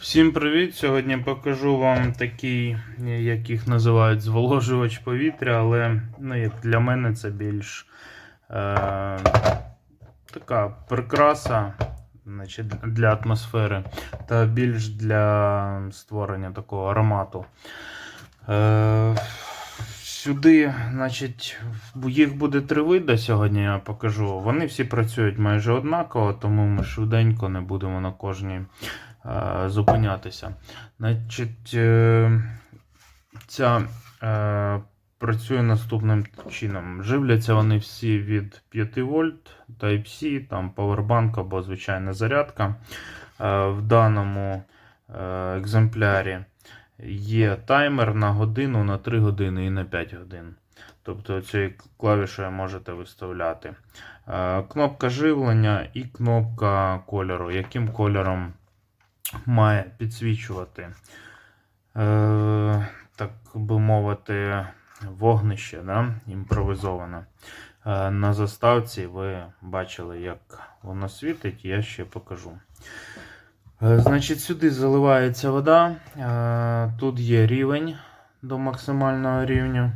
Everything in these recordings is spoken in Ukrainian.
Всім привіт! Сьогодні покажу вам такий, як їх називають, зволожувач повітря, але ну, як для мене це більш е, така прикраса значить, для атмосфери та більш для створення такого аромату. Е, сюди, значить, їх буде три види сьогодні, я покажу. Вони всі працюють майже однаково, тому ми швиденько не будемо на кожній е, зупинятися. Значить, е, ця е, працює наступним чином. Живляться вони всі від 5 вольт, Type-C, там Powerbank або звичайна зарядка. Е, в даному е, екземплярі є таймер на годину, на 3 години і на 5 годин. Тобто цією клавішою можете виставляти. Е, Кнопка живлення і кнопка кольору, яким кольором має підсвічувати, е, так би мовити, вогнище да? імпровизоване. Е, на заставці ви бачили, як воно світить, я ще покажу. Е, Значить, сюди заливається вода. Тут є рівень до максимального рівня.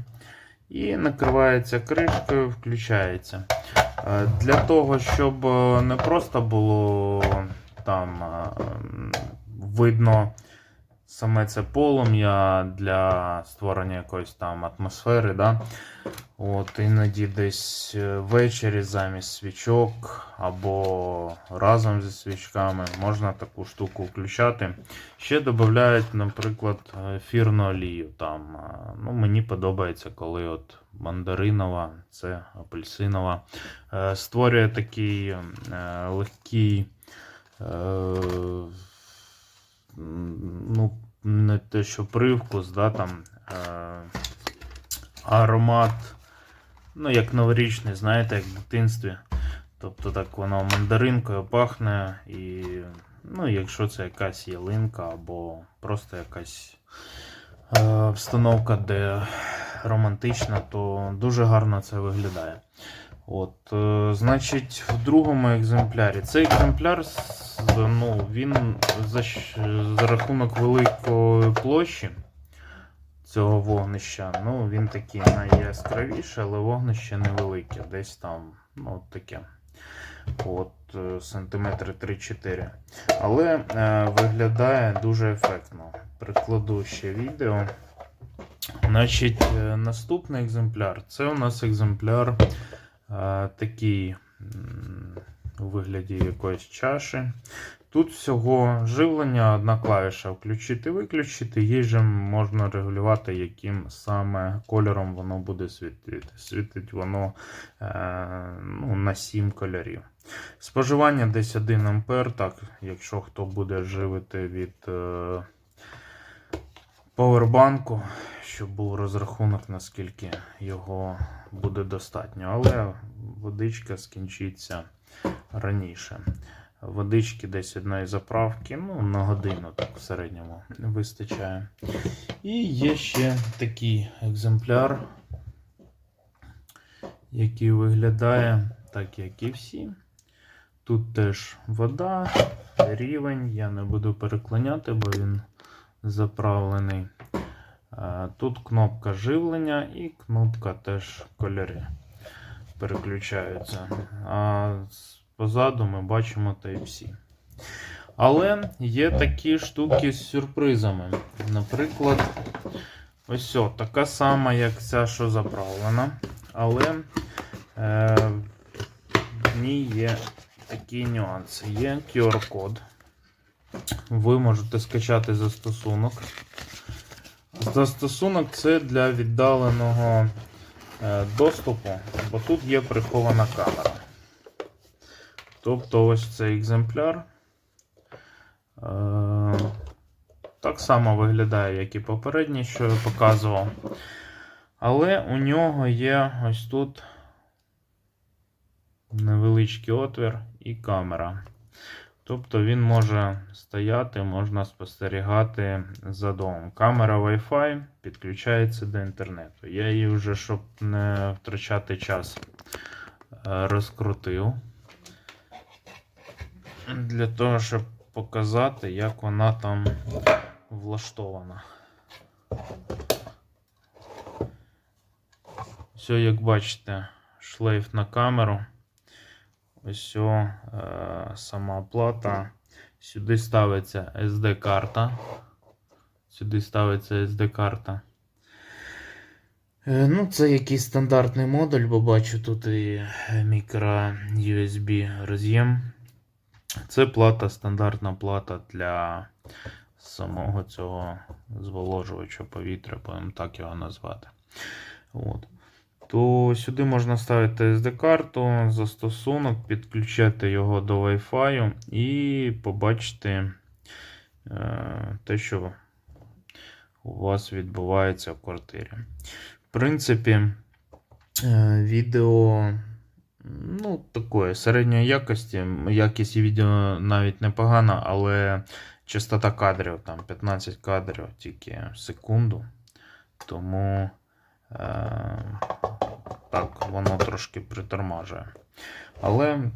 І накривається кришкою, включається. Для того, щоб не просто було там видно саме це полум'я для створення якоїсь там атмосфери. Да? От, іноді десь е, ввечері замість свічок або разом зі свічками можна таку штуку включати. Ще додають, наприклад, ефірну олію. Там, е, ну, мені подобається, коли от мандаринова, це апельсинова. Е, Створює такий легкий. Ну, не те, що привкус, да, там, е, аромат, ну, як новорічний, знаєте, як в дитинстві. Тобто так воно мандаринкою пахне, і ну, якщо це якась ялинка або просто якась е, обстановка, де романтична, то дуже гарно це виглядає. От, е, значить, в другому екземплярі. Цей екземпляр ну, він за, за рахунок великої площі цього вогнища. Ну, він такий найяскравіший, але вогнище невелике. Десь там, ну, таке. От, е, сантиметри 3-4. Але е, виглядає дуже ефектно. Прикладу ще відео. Значить, е, наступний екземпляр. Це у нас екземпляр такий у вигляді якоїсь чаші. Тут всього живлення, одна клавіша включити-виключити. Її же можна регулювати, яким саме кольором воно буде світити. Світить воно е, ну, на 7 кольорів. Споживання десь 1 ампер, так, якщо хто буде живити від е, повербанку, щоб був розрахунок, наскільки його буде достатньо. Але водичка скінчиться раніше. Водички десь одної заправки, ну, на годину так в середньому вистачає. І є ще такий екземпляр, який виглядає так, як і всі. Тут теж вода, рівень, я не буду переклоняти, бо він заправлений. Е, Тут кнопка живлення і кнопка теж кольори переключаються. А позаду ми бачимо Type-C. Але є такі штуки з сюрпризами. Наприклад, ось о, така сама, як ця, що заправлена. Але е, в ній є такі нюанси. Є QR-код. Ви можете скачати застосунок. Застосунок це для віддаленого е, доступу, бо тут є прихована камера. Тобто ось цей екземпляр. Е, так само виглядає, як і попередній, що я показував. Але у нього є ось тут невеличкий отвір і камера. Тобто він може стояти, можна спостерігати за домом. Камера Wi-Fi підключається до інтернету. Я її вже, щоб не втрачати час, е, розкрутив. Для того, щоб показати, як вона там влаштована. Все, як бачите, шлейф на камеру. Ось е, сама плата. Сюди ставиться SD-карта. Сюди ставиться SD-карта. Е, Ну, це якийсь стандартний модуль, бо бачу тут і мікро USB роз'єм. Це плата, стандартна плата для самого цього зволожувача повітря, будемо так його назвати. От. То сюди можна ставити SD-карту, застосунок, підключати його до Wi-Fi і побачити е, те, що у вас відбувається в квартирі. В принципі, е, відео ну, такої середньої якості. Якість відео навіть непогана, але частота кадрів там 15 кадрів тільки в секунду. Тому е, так, воно трошки притормажує. Але,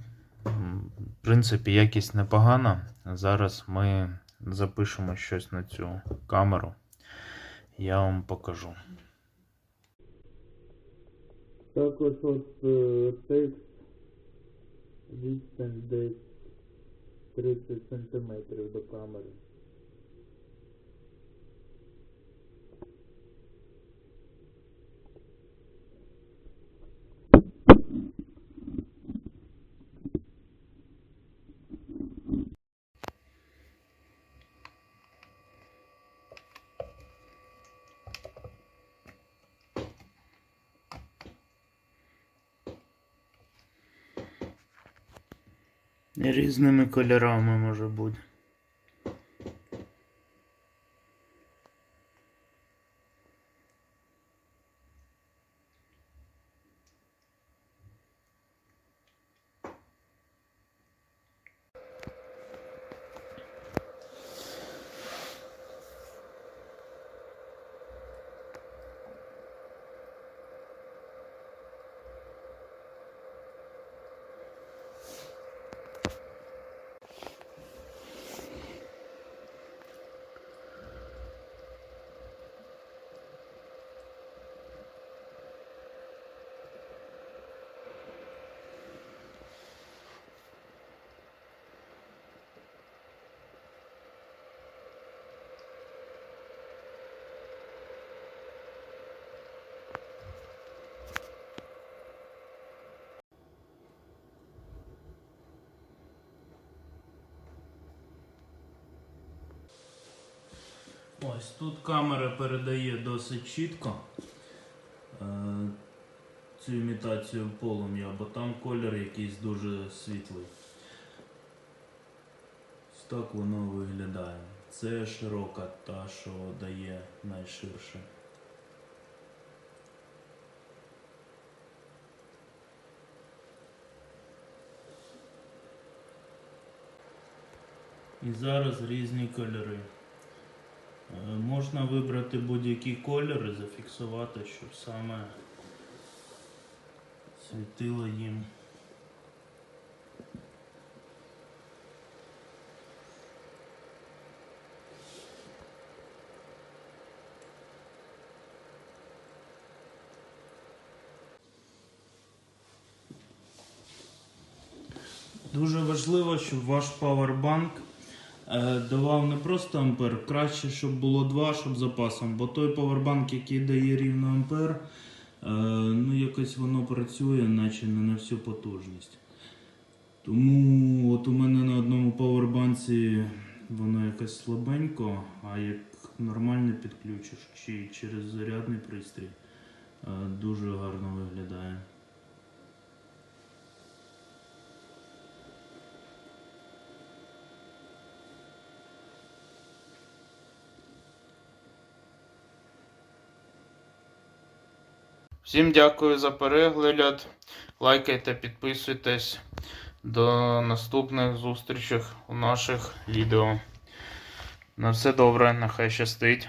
в принципі, якість непогана. Зараз ми запишемо щось на цю камеру. Я вам покажу. Також от е, текст відстань десь 30 см до камери. Різними кольорами може бути. Ось тут камера передає досить чітко е, цю імітацію полум'я, бо там колір якийсь дуже світлий. Ось так воно виглядає. Це широка та, що дає найширше. І зараз різні кольори. Е, Можна вибрати будь-які кольори, зафіксувати, щоб саме світило їм. Дуже важливо, щоб ваш павербанк давав не просто ампер, краще, щоб було 2, щоб запасом, бо той павербанк, який дає рівно ампер, е, ну якось воно працює, наче не на всю потужність. Тому от у мене на одному павербанці воно якось слабенько, а як нормально підключиш чи через зарядний пристрій, е, дуже гарно виглядає. Всім дякую за перегляд. Лайкайте, підписуйтесь. До наступних зустрічей у наших відео. На все добре, нехай щастить.